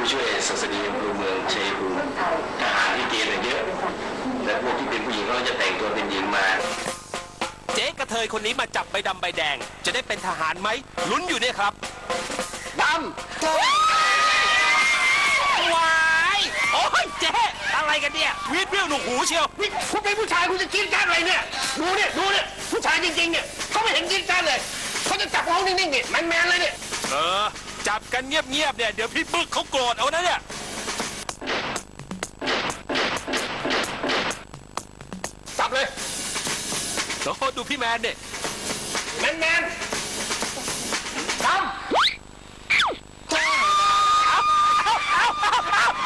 ผู้ช่วยศาสดีอำเภอเมืองชัยภูมิาหารที่เกณฑ์เยอะแต่พวกที่เป็นผู้หญิงก็จะแต่งตัวเป็นหญิงมาเจ๊กระเทยคนนี้มาจับใบดำใบแดง จะได้เป็นทหารไหมลุ้นอยู่เนี่ยครับดำวายโอ้ยเจ๊อะไรกันเนี่ยวิทวิวหนูหูเชียวนี่คุณเป็นผู้ชายคุณจะกินการอะไรเนี่ยดูเนี่ยดูเนี่ยผู้ชายจริงๆเนี่ยเขาไม่เห็นกินการเลยเขาจะจับห้อนิ่งๆเนี่ยแมนๆเลยเนี่ย เออ จับกันเงียบๆเนี่ย เดี๋ยวพี่บึกเขาโกรธเอานะเนี่ย จับเลยโอ้โหดูพี่แมนเนี่ยแมนๆดำ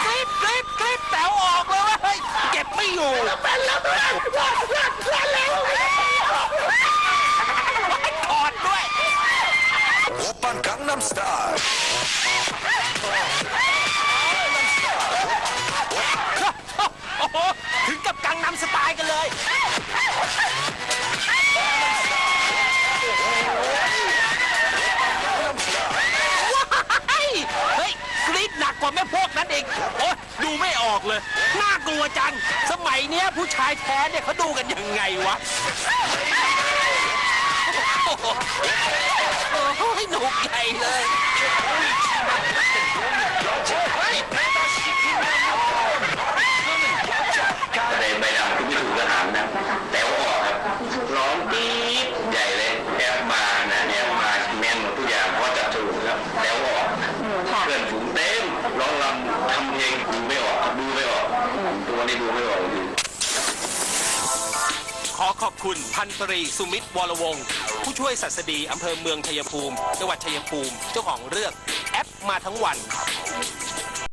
กริบกริบกริบแต๋วออกเลยเว้ยเก็บไม่อยู่ เป็นแล้วเป็นแล้วเป็นแล้ว Star. ถึงกับกังนำสไตล์กันเลยว้ายเฮ้ยกรีดหนักกว่าแม่พวกนั้นอีกโอ้ดูไม่ออกเลย น่ากลัวจัง สมัยเนี้ยผู้ชายแท้เนี่ยเขาดูกันยังไงวะ นุกใหญ่เลยในใบดำคุณไม่ถูกทหารนะ แต่ว่าออกครับร้องดีดใหญ่เลยแอบมานะแอบมาแม่นหมดทุกอย่างเพราะจับถูกครับแต่ว่าออกเพื่อนฝูงเต็มร้องรำทำเพลงดูไม่ออกดูไม่ออกตัวนี้ดูไม่ออกจริง ขอขอบคุณพันตรีสุมิตรวรวงศ์ผู้ช่วยศัสดีอำเภอเมืองชัยภูมิ จังหวัดชัยภูมิ เจ้าของเรื่องแอปมาทั้งวัน